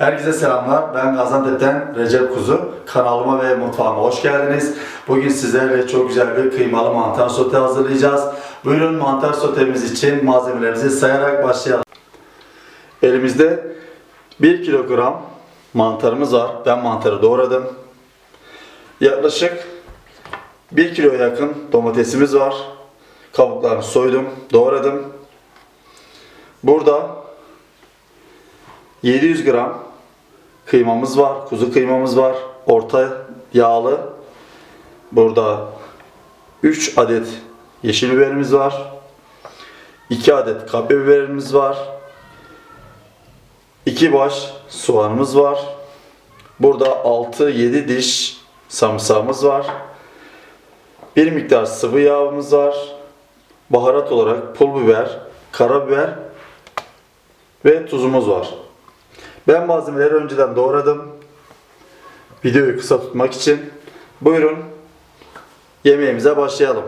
Herkese selamlar. Ben Gaziantep'ten Recep Kuzu. Kanalıma ve mutfağıma hoş geldiniz. Bugün sizlerle çok güzel bir kıymalı mantar sote hazırlayacağız. Buyurun mantar sotemiz için malzemelerimizi sayarak başlayalım. Elimizde 1 kilogram mantarımız var. Ben mantarı doğradım. Yaklaşık 1 kiloya yakın domatesimiz var. Kabuklarını soydum, doğradım. Burada 700 gram kıymamız var, kuzu kıymamız var. Orta yağlı. Burada 3 adet yeşil biberimiz var. 2 adet kapya biberimiz var. 2 baş soğanımız var. Burada 6-7 diş sarımsağımız var. Bir miktar sıvı yağımız var. Baharat olarak pul biber, karabiber ve tuzumuz var. Ben malzemeleri önceden doğradım. Videoyu kısa tutmak için. Buyurun yemeğimize başlayalım.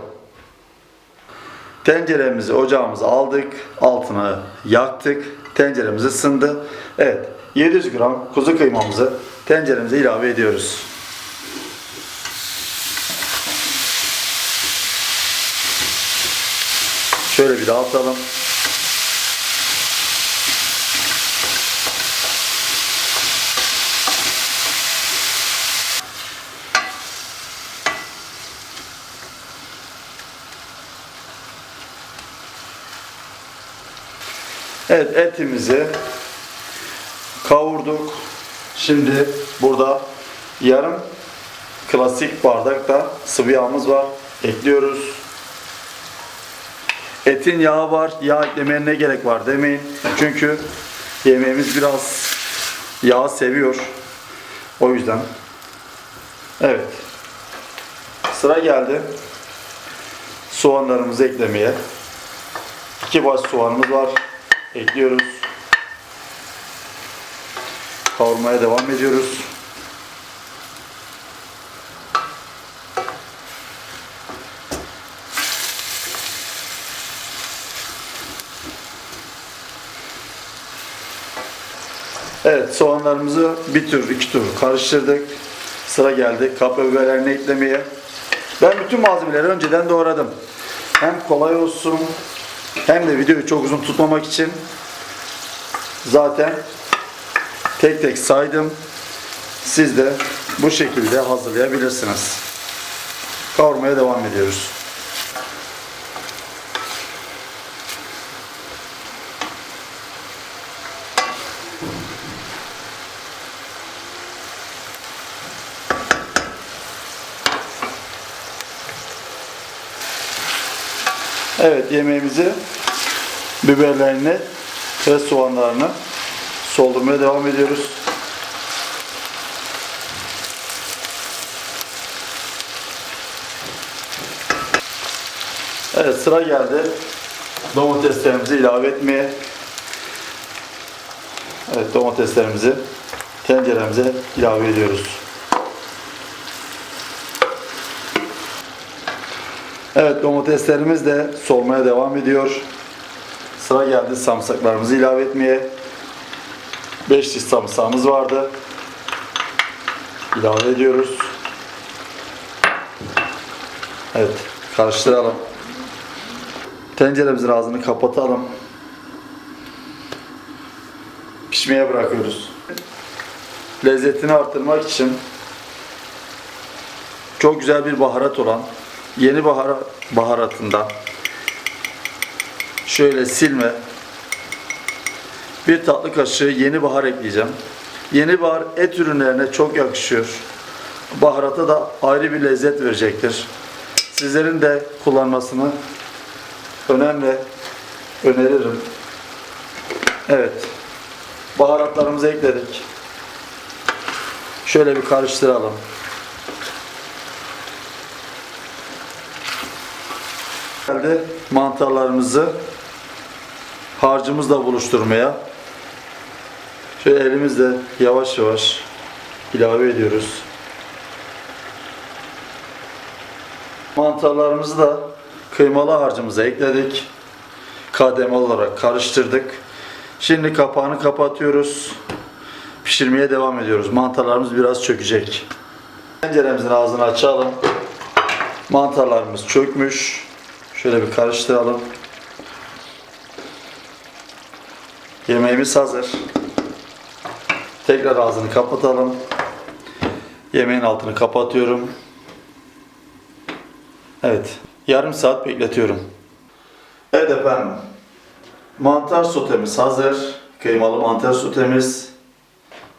Tenceremizi ocağımıza aldık. Altına yaktık. Tenceremiz ısındı. Evet 700 gram kuzu kıymamızı tenceremize ilave ediyoruz. Şöyle bir dağıtalım. Evet etimizi kavurduk. Şimdi burada yarım klasik bardakta sıvı yağımız var. Ekliyoruz. Etin yağı var. Yağ eklemeye ne gerek var demeyin. Çünkü yemeğimiz biraz yağ seviyor. O yüzden. Evet. Sıra geldi. Soğanlarımızı eklemeye. İki baş soğanımız var. Ekliyoruz. Kavurmaya devam ediyoruz. Evet soğanlarımızı bir tur iki tur karıştırdık. Sıra geldi kapya biberlerini eklemeye. Ben bütün malzemeleri önceden doğradım. Hem kolay olsun hem de videoyu çok uzun tutmamak için zaten tek tek saydım. Siz de bu şekilde hazırlayabilirsiniz. Kavurmaya devam ediyoruz. Evet yemeğimizi biberlerini ve soğanlarını soldurmaya devam ediyoruz. Evet sıra geldi domateslerimizi ilave etmeye. Evet domateslerimizi tenceremize ilave ediyoruz. Evet domateslerimiz de solmaya devam ediyor. Sıra geldi samsaklarımızı ilave etmeye. 5 diş samsağımız vardı. İlave ediyoruz. Evet karıştıralım. Tenceremizin ağzını kapatalım. Pişmeye bırakıyoruz. Lezzetini artırmak için çok güzel bir baharat olan yeni bahara, baharatından şöyle silme bir tatlı kaşığı yeni bahar ekleyeceğim. Yeni bahar et ürünlerine çok yakışıyor. Baharata da ayrı bir lezzet verecektir. Sizlerin de kullanmasını önemli öneririm. Evet. Baharatlarımızı ekledik. Şöyle bir karıştıralım. Geldi mantarlarımızı harcımızla buluşturmaya. Şöyle elimizle yavaş yavaş ilave ediyoruz. Mantarlarımızı da kıymalı harcımıza ekledik. Kademe olarak karıştırdık. Şimdi kapağını kapatıyoruz. pişirmeye devam ediyoruz. Mantarlarımız biraz çökecek. Tenceremizin ağzını açalım. Mantarlarımız çökmüş. Şöyle bir karıştıralım. Yemeğimiz hazır. Tekrar ağzını kapatalım. Yemeğin altını kapatıyorum. Evet. Yarım saat bekletiyorum. Evet efendim. Mantar sotemiz hazır. Kıymalı mantar sotemiz.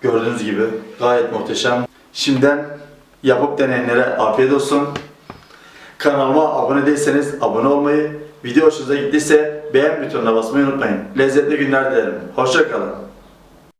Gördüğünüz gibi gayet muhteşem. Şimdiden yapıp deneyenlere afiyet olsun. Kanalıma abone değilseniz abone olmayı, video hoşunuza gittiyse beğen butonuna basmayı unutmayın. Lezzetli günler dilerim. Hoşçakalın.